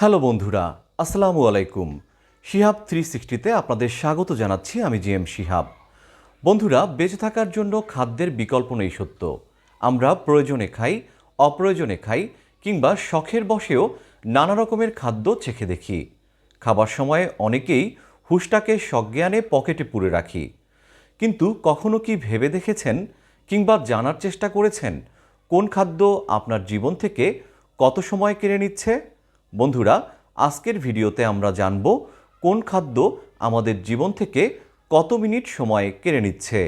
Hello বন্ধুরা, আসসালামু আলাইকুম। শিহাব থ্রি সিক্সটিতে আপনাদের স্বাগত জানাচ্ছি আমি জি এম শিহাব। বন্ধুরা, বেঁচে থাকার জন্য খাদ্যের বিকল্প নেই সত্য। আমরা প্রয়োজনে খাই, অপ্রয়োজনে খাই কিংবা শখের বশেও নানা রকমের খাদ্য চেখে দেখি। খাবার সময় অনেকেই হুঁশটাকে সজ্ঞানে পকেটে পুরে রাখি। কিন্তু কখনো কি ভেবে দেখেছেন কিংবা জানার চেষ্টা করেছেন কোন খাদ্য আপনার জীবন থেকে কত সময় কেড়ে নিচ্ছে? বন্ধুরা, আজকের ভিডিওতে আমরা জানব কোন খাদ্য আমাদের জীবন থেকে কত মিনিট সময় কেড়ে নিচ্ছে।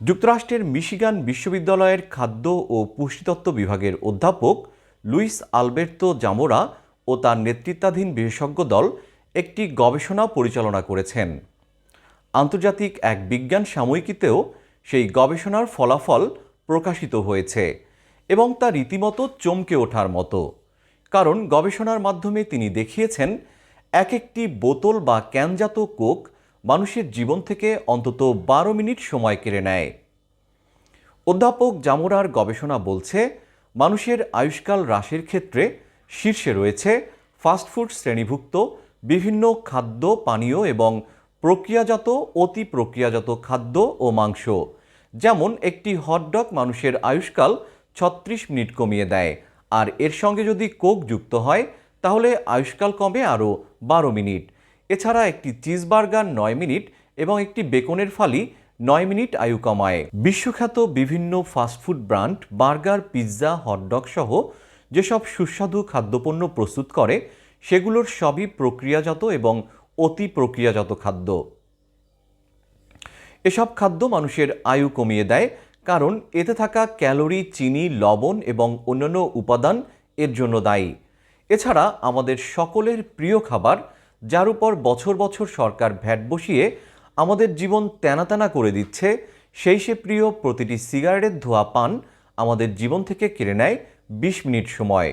যুক্তরাষ্ট্রের মিশিগান বিশ্ববিদ্যালয়ের খাদ্য ও পুষ্টিতত্ত্ব বিভাগের অধ্যাপক লুইস আলবের্তো জামোরা ও তার নেতৃত্বাধীন বিশেষজ্ঞ দল একটি গবেষণা পরিচালনা করেছেন। আন্তর্জাতিক এক বিজ্ঞান সাময়িকীতেও সেই গবেষণার ফলাফল প্রকাশিত হয়েছে এবং তা রীতিমতো চমকে ওঠার মতো। কারণ গবেষণার মাধ্যমে তিনি দেখিয়েছেন, এক একটি বোতল বা ক্যানজাত কোক মানুষের জীবন থেকে অন্তত বারো মিনিট সময় কেড়ে নেয়। অধ্যাপক জামোরার গবেষণা বলছে, মানুষের আয়ুষ্কাল হ্রাসের ক্ষেত্রে শীর্ষে রয়েছে ফাস্টফুড শ্রেণীভুক্ত, বিভিন্ন খাদ্য, পানীয় এবং প্রক্রিয়াজাত, অতি প্রক্রিয়াজাত খাদ্য ও মাংস। যেমন একটি হটডগ মানুষের আয়ুষ্কাল ছত্রিশ মিনিট কমিয়ে দেয় আর এর সঙ্গে যদি কোক যুক্ত হয়, তাহলে আয়ুষ্কাল কমে আরও বারো মিনিট। এছাড়া একটি চিজ বার্গার নয় মিনিট এবং একটি বেকনের ফালি নয় মিনিট আয়ু কমায়। বিশ্বখ্যাত বিভিন্ন fast food brand burger, pizza hot dog সহ যেসব সুস্বাদু খাদ্যপণ্য প্রস্তুত করে, সেগুলোর সবই প্রক্রিয়াজাত এবং অতি প্রক্রিয়াজাত খাদ্য। এসব খাদ্য মানুষের আয়ু কমিয়ে দেয় কারণ এতে থাকা ক্যালোরি, চিনি, লবণ এবং অন্যান্য উপাদান এর জন্য দায়ী। এছাড়া আমাদের সকলের প্রিয় খাবার, যার উপর বছর বছর সরকার ভ্যাট বসিয়ে আমাদের জীবন তেনা করে দিচ্ছে, সেই সে প্রিয় প্রতিটি সিগারেটের ধোয়া পান আমাদের জীবন থেকে কেড়ে নেয় বিশ মিনিট সময়।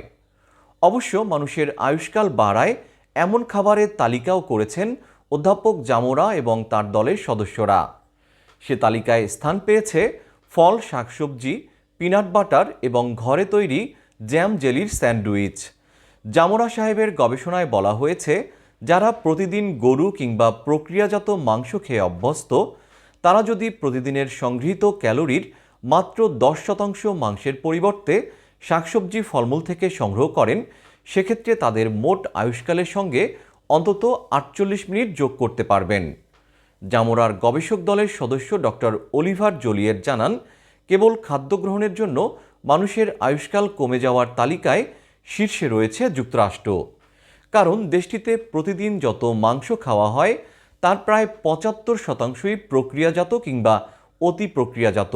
অবশ্য মানুষের আয়ুষ্কাল বাড়ায় এমন খাবারের তালিকাও করেছেন অধ্যাপক জামোরা এবং তার দলের সদস্যরা। সে তালিকায় স্থান পেয়েছে ফল, শাকসবজি, পিনাট বাটার এবং ঘরে তৈরি জ্যাম জেলির স্যান্ডউইচ। জামোরা সাহেবের গবেষণায় বলা হয়েছে, যারা প্রতিদিন গরু কিংবা প্রক্রিয়াজাত মাংস খেয়ে অভ্যস্ত, তারা যদি প্রতিদিনের সংগৃহীত ক্যালোরির মাত্র দশ শতাংশ মাংসের পরিবর্তে শাকসবজি ফলমূল থেকে সংগ্রহ করেন, সেক্ষেত্রে তাদের মোট আয়ুষ্কালের সঙ্গে অন্তত আটচল্লিশ মিনিট যোগ করতে পারবেন। জামোরার গবেষক দলের সদস্য ডক্টর অলিভার জোলিয়েট জানান, কেবল খাদ্য গ্রহণের জন্য মানুষের আয়ুষ্কাল কমে যাওয়ার তালিকায় শীর্ষে রয়েছে যুক্তরাষ্ট্র। কারণ দেশটিতে প্রতিদিন যত মাংস খাওয়া হয়, তার প্রায় পঁচাত্তর শতাংশই প্রক্রিয়াজাত কিংবা অতি প্রক্রিয়াজাত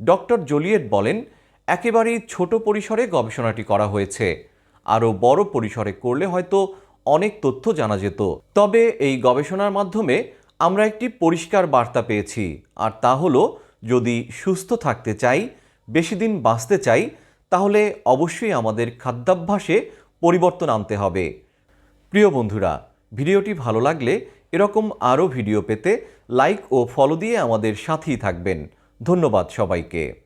ডক্টর জোলিয়েট বলেন, একেবারেই ছোট পরিসরে গবেষণাটি করা হয়েছে। আরও বড় পরিসরে করলে হয়তো অনেক তথ্য জানা যেত। তবে এই গবেষণার মাধ্যমে আমরা একটি পরিষ্কার বার্তা পেয়েছি, আর তা হলো, যদি সুস্থ থাকতে চাই, বেশি দিন বাঁচতে চাই, তাহলে অবশ্যই আমাদের খাদ্যাভ্যাসে পরিবর্তন আনতে হবে। প্রিয় বন্ধুরা, ভিডিওটি ভালো লাগলে এরকম আরও ভিডিও পেতে লাইক ও ফলো দিয়ে আমাদের সাথেই থাকবেন। ধন্যবাদ সবাইকে।